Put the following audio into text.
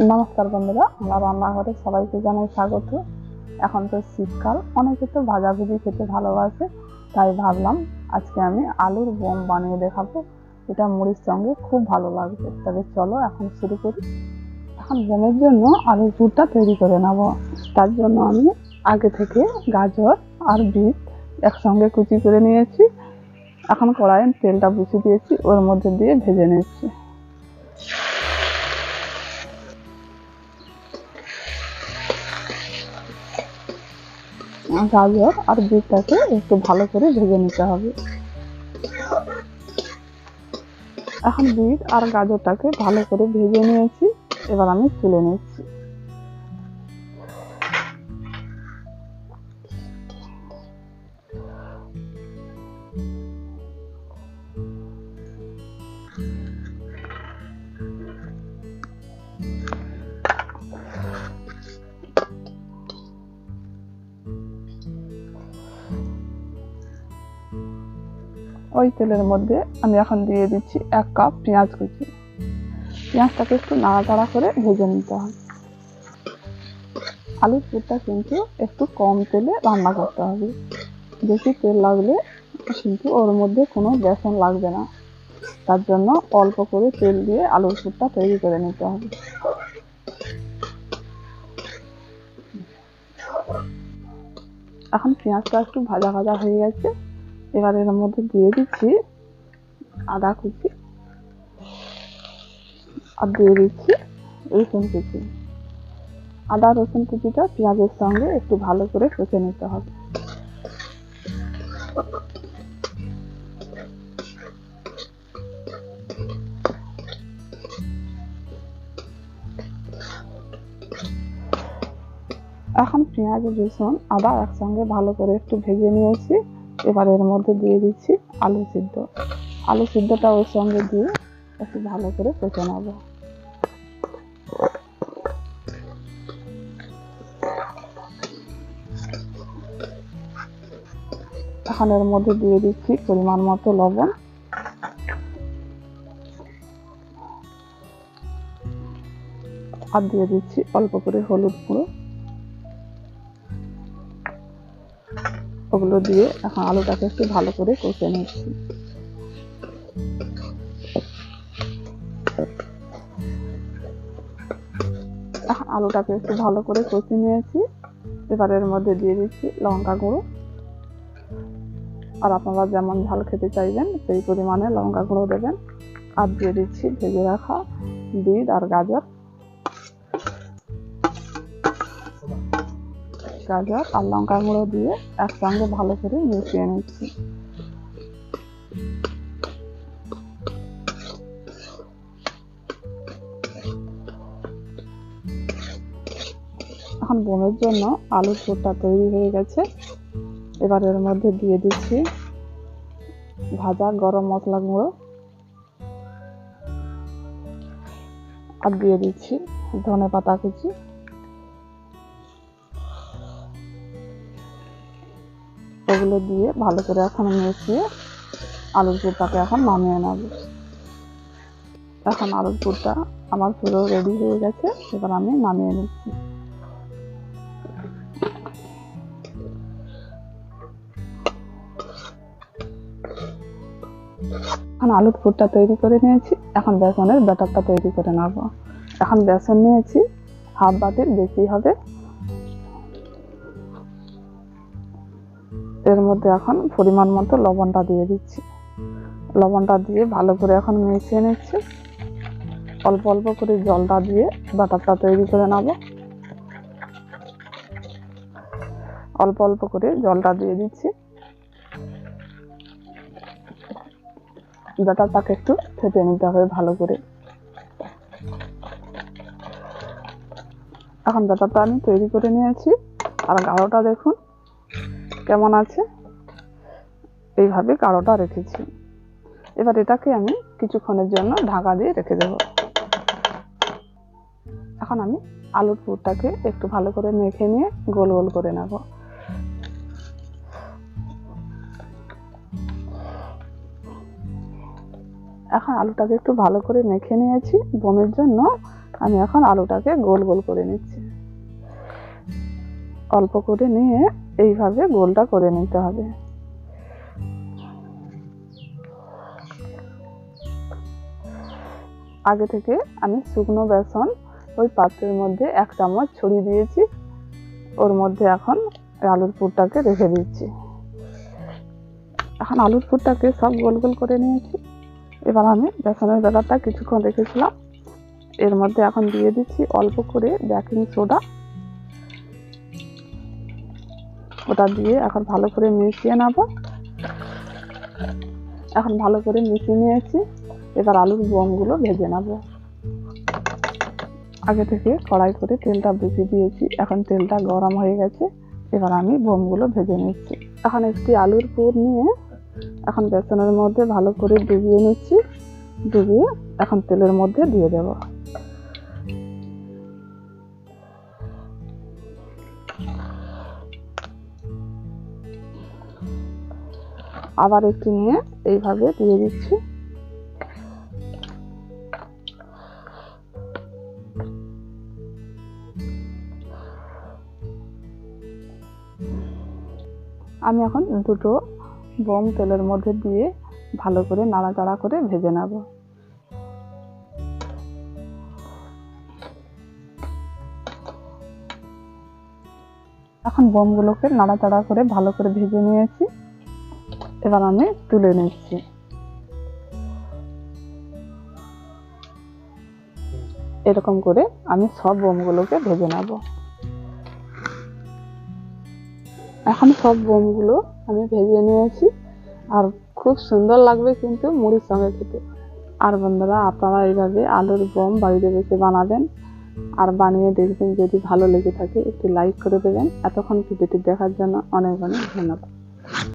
নমস্কার বন্ধুরা, আমার রান্নাঘরে সবাইকে জানাই স্বাগত। এখন তো শীতকাল, অনেকে তো ভাজাভুজি খেতে ভালোবাসে, তাই ভাবলাম আজকে আমি আলুর বোম বানিয়ে দেখাবো। এটা মুড়ির সঙ্গে খুব ভালো লাগবে। তবে চলো এখন শুরু করি। এখন বোমের জন্য আলুর পুরটা তৈরি করে নেব। তার জন্য আমি আগে থেকে গাজর আর বিট একসঙ্গে কুচি করে নিয়েছি। এখন কড়াইয়ে তেলটা বসিয়ে দিয়েছি, ওর মধ্যে দিয়ে ভেজে নিচ্ছি। গাজর আর বিটটাকে একটু ভালো করে ভেজে নিতে হবে। এখন বিট আর গাজরটাকে ভালো করে ভেজে নিয়েছি, এবার আমি তুলে নিচ্ছি। ওই তেলের মধ্যে আমি এখন দিয়ে দিচ্ছি এক কাপ পেঁয়াজ কুচি। পেঁয়াজটাকে একটু নাড়াচাড়া করে ভেজে নিতে হবে। আলুর পুরটা কিন্তু একটু কম তেলে রান্না করতে হবে। বেশি তেল লাগলে কিন্তু ওর মধ্যে কোনো বেসন লাগবে না। তার জন্য অল্প করে তেল দিয়ে আলুর পুরটা তৈরি করে নিতে হবে। এখন পেঁয়াজটা একটু ভাজা ভাজা হয়ে গেছে। এবার এর মধ্যে দিয়ে দিচ্ছি আদা কুচি। আর দিয়ে দিচ্ছি রসুন কুচি। আদা, রসুন কুচিটা পেঁয়াজের সঙ্গে একটু ভালো করে কষে নিতে হবে। এখন পেঁয়াজ, রসুন, আদা একসঙ্গে ভালো করে একটু ভেজে নিয়েছি। এবার এর মধ্যে দিয়ে দিচ্ছি আলু সিদ্ধ। আলু সিদ্ধটা ওর সঙ্গে দিয়ে একটু ভালো করে কষে নেব। এর মধ্যে দিয়ে দিচ্ছি পরিমাণ মতো লবণ। আর দিয়ে দিচ্ছি অল্প করে হলুদ গুঁড়ো। ওগুলো দিয়ে এখন আলুটাকে একটু ভালো করে কষে নিচ্ছি। আলুটাকে একটু ভালো করে কষে নিয়েছি। এর মধ্যে দিয়ে দিচ্ছি লঙ্কা গুঁড়ো। আর আপনারা যেমন ঝাল খেতে চাইবেন, সেই পরিমাণে লঙ্কা গুঁড়ো দেবেন। আর দিয়ে দিচ্ছি ভেজে রাখা বিট আর গাজর। গাজর আর লঙ্কা গুঁড়ো দিয়ে একসঙ্গে ভালো করে মিশিয়ে নিচ্ছি। এখন বোনের জন্য আলুর পুরটা তৈরি হয়ে গেছে। এবার এর মধ্যে দিয়ে দিচ্ছি ভাজা গরম মশলা গুঁড়ো। আর দিয়ে দিচ্ছি ধনে পাতা কুচি। ওগুলো দিয়ে ভালো করে এখন মিশিয়ে আলুর পুরটাকে এখন নামিয়ে নেব। এখন আলুর পুরটা আমার পুরো রেডি হয়ে গেছে, এবার আমি নামিয়ে নিচ্ছি। এখন আলুর পুরটা তৈরি করে নিয়েছি, এখন বেসনের ব্যাটারটা তৈরি করে নেব। এখন বেসন নিয়েছি, হাফ বাটির, বেশি হবে এর মধ্যে এখন পরিমাণ মতো লবণটা দিয়ে দিচ্ছি। লবণটা দিয়ে ভালো করে এখন মিশিয়ে নিচ্ছি। অল্প অল্প করে জলটা দিয়ে বাটারটা তৈরি করে নেব। অল্প অল্প করে জলটা দিয়ে দিচ্ছি। ব্যাটারটাকে একটু ফেটে নিতে হবে ভালো করে। এখন ব্যাটারটা আমি তৈরি করে নিয়েছি। আর গাঢ়টা দেখুন কেমন আছে? এইভাবে কারোটা রেখেছি। এবার এটাকে আমি কিছুক্ষণের জন্য ঢাকা দিয়ে রেখে দেব। এখন আমি আলুর পুরটাকে একটু ভালো করে মেখে নিয়ে গোল গোল করে নেব। এখন আলুটাকে একটু ভালো করে মেখে নিয়েছি। বোমের জন্য আমি এখন আলুটাকে গোল গোল করে নিচ্ছি। অল্প করে নিয়ে এইভাবে গোলটা করে নিতে হবে। আগে থেকে আমি শুকনো বেসন ওই পাত্রের মধ্যে এক চামচ ছড়িয়ে দিয়েছি। ওর মধ্যে এখন আলুর পুরটাকে রেখে দিচ্ছি। এখন আলুর পুরটাকে সব গোল গোল করে নিয়েছি। এবার আমি বেসনের ব্যাপারটা কিছুক্ষণ রেখেছিলাম। এর মধ্যে এখন দিয়ে দিচ্ছি অল্প করে বেকিং সোডা। ওটা দিয়ে এখন ভালো করে মিশিয়ে নেব। এখন ভালো করে মিশিয়ে নিয়েছি। এবার আলুর বোমগুলো ভেজে নেব। আগে থেকে কড়াই করে তেলটা বসিয়ে দিয়েছি। এখন তেলটা গরম হয়ে গেছে। এবার আমি বোমগুলো ভেজে নিচ্ছি। এখন একটি আলুর পুর নিয়ে এখন বেসনের মধ্যে ভালো করে ডুবিয়ে নিচ্ছি। ডুবিয়ে এখন তেলের মধ্যে দিয়ে দেব। আবার একটি নিয়ে এইভাবে দিয়ে দিচ্ছি। আমি এখন দুটো বোম তেলের মধ্যে দিয়ে ভালো করে নাড়াচাড়া করে ভেজে নেব। এখন বোমগুলোকে নাড়াচাড়া করে ভালো করে ভেজে নিয়েছি। এবার আমি তুলে নিচ্ছি। এরকম করে আমি সব বোমগুলোকে ভেজে নেব। এখন সব বোমগুলো আমি ভেজে নিয়েছি। আর খুব সুন্দর লাগবে কিন্তু মুড়ির সঙ্গে খেতে। আর বন্ধুরা, আপনারা এইভাবে আলুর বোম বাড়িতে বসে বানাবেন আর বানিয়ে দেখবেন যদি ভালো লেগে থাকে, একটু লাইক করে দেবেন। এতক্ষণ ভিডিওটি দেখার জন্য অনেক অনেক ধন্যবাদ।